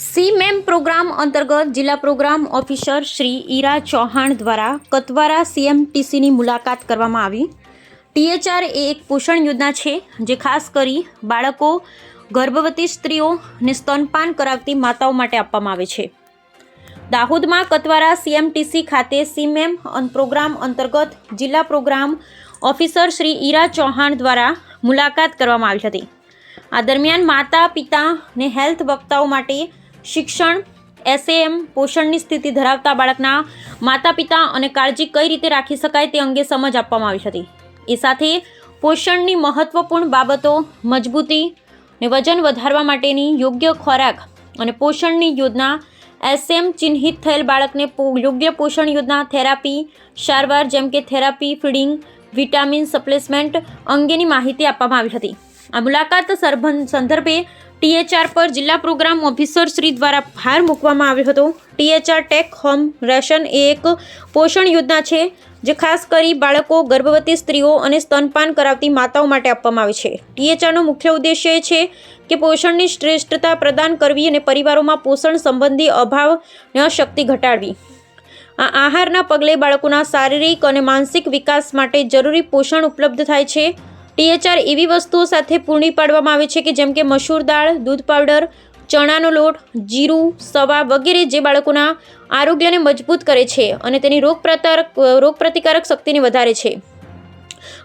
સીમેમ program અંતર્ગત જિલ્લા programme officer Shri Ira Chauhan દ્વારા કતવારા સીએમટીસીની મુલાકાત કરવામાં આવી. ટીએચઆર એ એક પોષણ યોજના છે, જે ખાસ કરી બાળકો, ગર્ભવતી સ્ત્રીઓ ને સ્તનપાન કરાવતી માતાઓ માટે આપવામાં આવે છે. દાહોદમાં કતવારા સીએમટીસી ખાતે સીમેમ પ્રોગ્રામ અંતર્ગત જિલ્લા પ્રોગ્રામ ઓફિસર શ્રી ઈરા ચૌહાણ દ્વારા મુલાકાત કરવામાં આવી હતી. આ દરમિયાન માતા, પિતા ને હેલ્થ વક્તાઓ માટે શિક્ષણ એસએએમ પોષણની સ્થિતિ ધરાવતા બાળકના માતા પિતા અને કાળજી કઈ રીતે રાખી શકાય તે અંગે સમજ આપવામાં આવી હતી. એ સાથે પોષણની મહત્વપૂર્ણ બાબતો, મજબૂતી ને વજન વધારવા માટેની યોગ્ય ખોરાક અને પોષણની યોજના એસએમ ચિહ્નિત થયેલ બાળકને યોગ્ય પોષણ યોજના, થેરાપી, સારવાર જેમ કે થેરાપી, ફીડિંગ, વિટામિન સપ્લેસમેન્ટ અંગેની માહિતી આપવામાં આવી હતી. આ મુલાકાત સંદર્ભે ટીએચઆર પર જિલ્લા પ્રોગ્રામ ઓફિસર શ્રી દ્વારા ભાર મૂકવામાં આવ્યો હતો. ટીએચઆર ટેક હોમ રેશન એ એક પોષણ યોજના છે, જે ખાસ કરી બાળકો, ગર્ભવતી સ્ત્રીઓ અને સ્તનપાન કરાવતી માતાઓ માટે આપવામાં આવે છે. ટીએચઆરનો મુખ્ય ઉદ્દેશ્ય એ છે કે પોષણની શ્રેષ્ઠતા પ્રદાન કરવી અને પરિવારોમાં પોષણ સંબંધી અભાવ શક્તિ ઘટાડવી. આ આહારના પગલે બાળકોના શારીરિક અને માનસિક વિકાસ માટે જરૂરી પોષણ ઉપલબ્ધ થાય છે. ટીએચઆર એવી વસ્તુઓ સાથે પૂર્ણી પાડવામાં આવે છે કે જેમ કે મસૂર દાળ, દૂધ પાવડર, ચણાનો લોટ, જીરું, સવા વગેરે જે બાળકોના આરોગ્યને મજબૂત કરે છે અને તેની રોગપ્રતિકારક રોગપ્રતિકારક શક્તિને વધારે છે.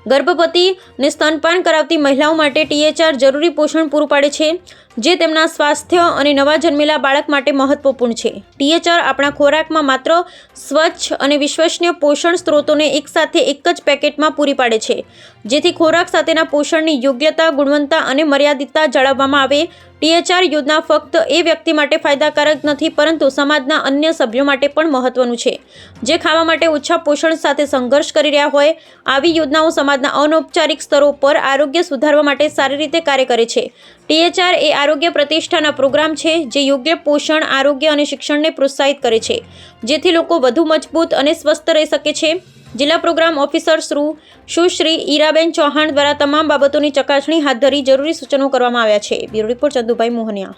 ગર્ભવતી ને સ્તનપાન કરાવતી મહિલાઓ માટે ટીએચઆર જરૂરી પોષણ પૂરું પાડે છે, જે તેમના સ્વાસ્થ્ય અને નવા જન્મેલા બાળક માટે મહત્વપૂર્ણ છે. ટીએચઆર આપણા ખોરાકમાં માત્ર સ્વચ્છ અને વિશ્વસનીય પોષણ સ્ત્રોતોને એકસાથે એક જ પેકેટમાં પૂરી પાડે છે, જેથી ખોરાક સાથેના પોષણની યોગ્યતા, ગુણવત્તા અને મર્યાદિતતા જાળવવામાં આવે ટીએચઆર યોજના ફક્ત એ વ્યક્તિ માટે ફાયદાકારક નથી, પરંતુ સમાજના અન્ય સભ્યો માટે પણ મહત્વનું છે. જે ખાવા માટે ઓછા પોષણ સાથે સંઘર્ષ કરી રહ્યા હોય, આવી યોજનાઓ સમાજના અનૌપચારિક સ્તરો પર આરોગ્ય સુધારવા માટે સારી રીતે કાર્ય કરે છે. ટીએચઆર એ આરોગ્ય પ્રતિષ્ઠાના પ્રોગ્રામ છે, જે યોગ્ય પોષણ, આરોગ્ય અને શિક્ષણને પ્રોત્સાહિત કરે છે. જેથી લોકો વધુ મજબૂત અને સ્વસ્થ રહી શકે છે. જિલ્લા પ્રોગ્રામ ઓફિસર શ્રુ સુશ્રી ઈરાબેન ચૌહાણ દ્વારા તમામ બાબતોની ચકાસણી હાથ ધરી જરૂરી સૂચનો કરવામાં આવ્યા છે. Bureau report Chandubhai Mohaniya.